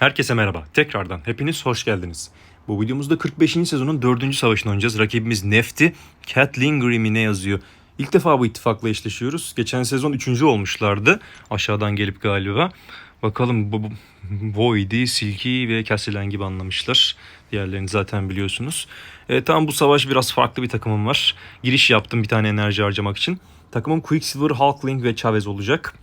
Herkese merhaba. Tekrardan hepiniz hoş geldiniz. Bu videomuzda 45. sezonun 4. savaşını oynayacağız. Rakibimiz Neft'i. Cat Lingry mi ne yazıyor? İlk defa bu ittifakla eşleşiyoruz. Geçen sezon 3. olmuşlardı. Aşağıdan gelip galiba. Bakalım bu, bu Void'i, Silky ve Castellan gibi anlamışlar. Diğerlerini zaten biliyorsunuz. E, tamam bu savaş biraz farklı bir takımım var. Giriş yaptım bir tane enerji harcamak için. Takımım Quicksilver, Hulkling ve Chavez olacak.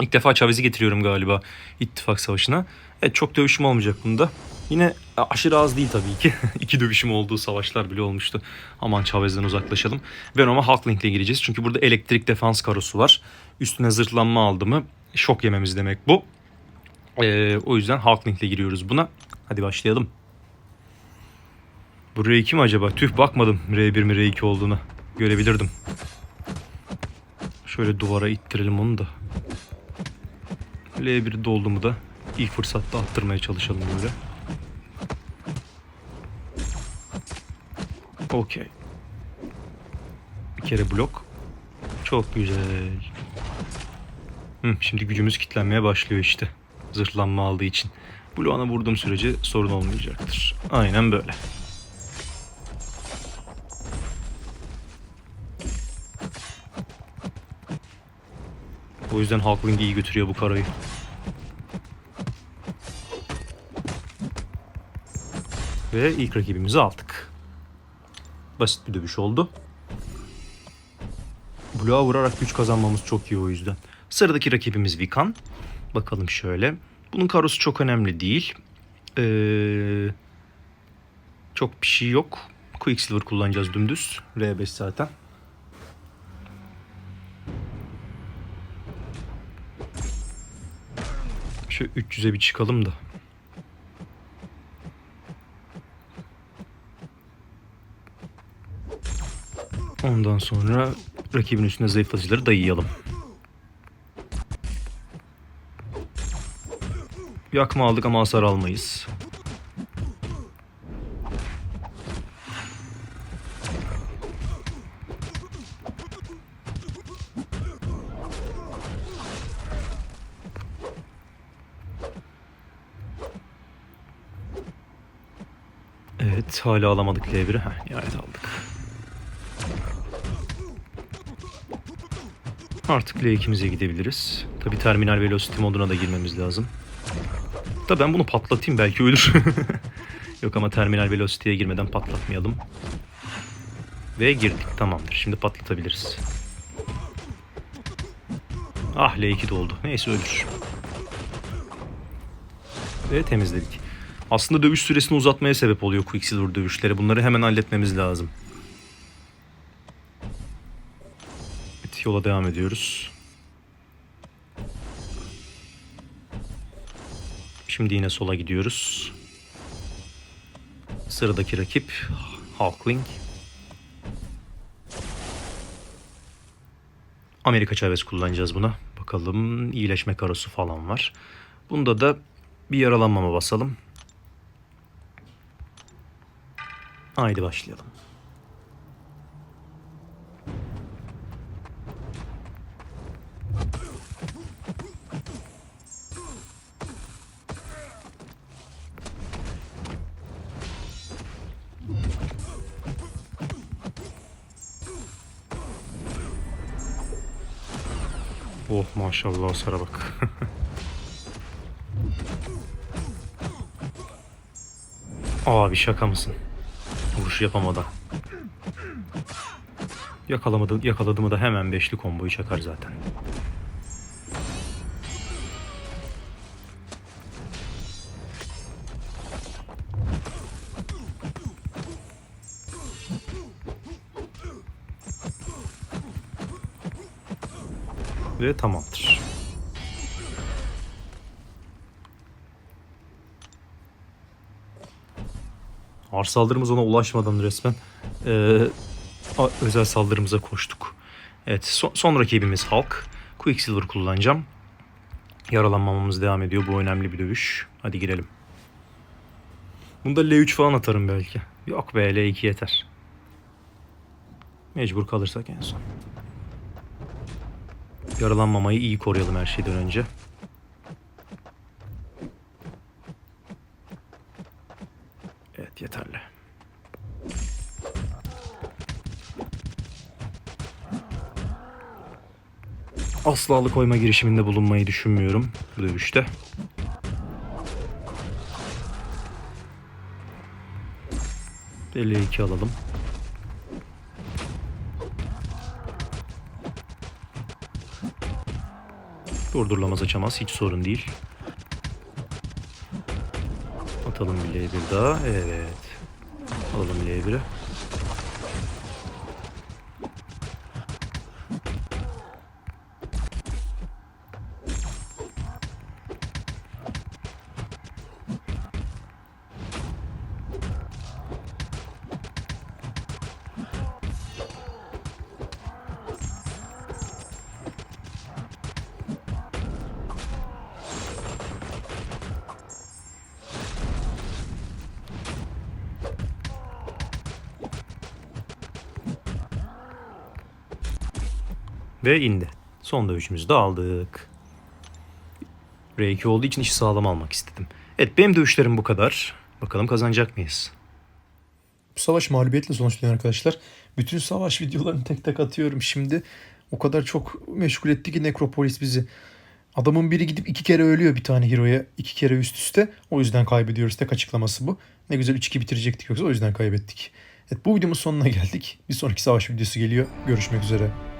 İlk defa Chavez'i getiriyorum galiba ittifak savaşına. Evet çok dövüşüm olmayacak bunda. Yine aşırı az değil tabii ki. İki dövüşüm olduğu savaşlar bile olmuştu. Aman Chavez'den uzaklaşalım. Venom'a Hulkling'le gireceğiz. Çünkü burada elektrik defans karosu var. Üstüne zırhlanma aldı mı şok yememiz demek bu. Ee, o yüzden Hulkling'le giriyoruz buna. Hadi başlayalım. Bu R2 mi acaba? Tüh bakmadım R1 mi R2 olduğunu. Görebilirdim. Şöyle duvara ittirelim onu da. L1 doldu mu da ilk fırsatta attırmaya çalışalım böyle. Okey. Bir kere blok. Çok güzel. Hı, şimdi gücümüz kitlenmeye başlıyor işte. Zırhlanma aldığı için. Bloğuna vurduğum sürece sorun olmayacaktır. Aynen böyle. O yüzden Hulkling iyi götürüyor bu karayı. Ve ilk rakibimizi aldık. Basit bir dövüş oldu. Bloğa vurarak güç kazanmamız çok iyi o yüzden. Sıradaki rakibimiz Vikan. Bakalım şöyle. Bunun karosu çok önemli değil. Ee, çok bir şey yok. Quicksilver kullanacağız dümdüz. R5 zaten. Şu 300'e bir çıkalım da. Ondan sonra rakibin üstüne zayıflatıcıları dayayalım. Yakma aldık ama hasar almayız. Evet hala alamadık L1'i. Heh, nihayet aldık. Artık L2'mize gidebiliriz. Tabi terminal velocity moduna da girmemiz lazım. Da ben bunu patlatayım belki ölür. Yok ama terminal velocity'ye girmeden patlatmayalım. Ve girdik tamamdır. Şimdi patlatabiliriz. Ah L2 doldu. Neyse ölür. Ve temizledik. Aslında dövüş süresini uzatmaya sebep oluyor Quicksilver dövüşleri. Bunları hemen halletmemiz lazım. Evet, yola devam ediyoruz. Şimdi yine sola gidiyoruz. Sıradaki rakip Hulkling. Amerika Chavez kullanacağız buna. Bakalım iyileşme karosu falan var. Bunda da bir yaralanmama basalım. Haydi başlayalım. Oh maşallah hasara bak. Abi şaka mısın? Vuruş yapamadan. Yakalamadı, yakaladı da hemen beşli komboyu çakar zaten. Ve tamamdır. Ars saldırımız ona ulaşmadan resmen e, özel saldırımıza koştuk. Evet son, son rakibimiz Hulk. Quicksilver kullanacağım. Yaralanmamamız devam ediyor. Bu önemli bir dövüş. Hadi girelim. Bunda L3 falan atarım belki. Yok be L2 yeter. Mecbur kalırsak en son. Yaralanmamayı iyi koruyalım her şeyden önce. Asla alıkoyma girişiminde bulunmayı düşünmüyorum bu dövüşte. Deliye 2 alalım. Durdurulamaz açamaz hiç sorun değil. Atalım bir L1 daha. Evet. Alalım L1'i. Ve indi. Son dövüşümüzü de aldık. R2 olduğu için işi sağlam almak istedim. Evet benim dövüşlerim bu kadar. Bakalım kazanacak mıyız? Bu savaş mağlubiyetle sonuçlanıyor arkadaşlar. Bütün savaş videolarını tek tek atıyorum şimdi. O kadar çok meşgul etti ki Necropolis bizi. Adamın biri gidip iki kere ölüyor bir tane hero'ya. iki kere üst üste. O yüzden kaybediyoruz. Tek açıklaması bu. Ne güzel 3-2 bitirecektik yoksa o yüzden kaybettik. Evet bu videomuz sonuna geldik. Bir sonraki savaş videosu geliyor. Görüşmek üzere.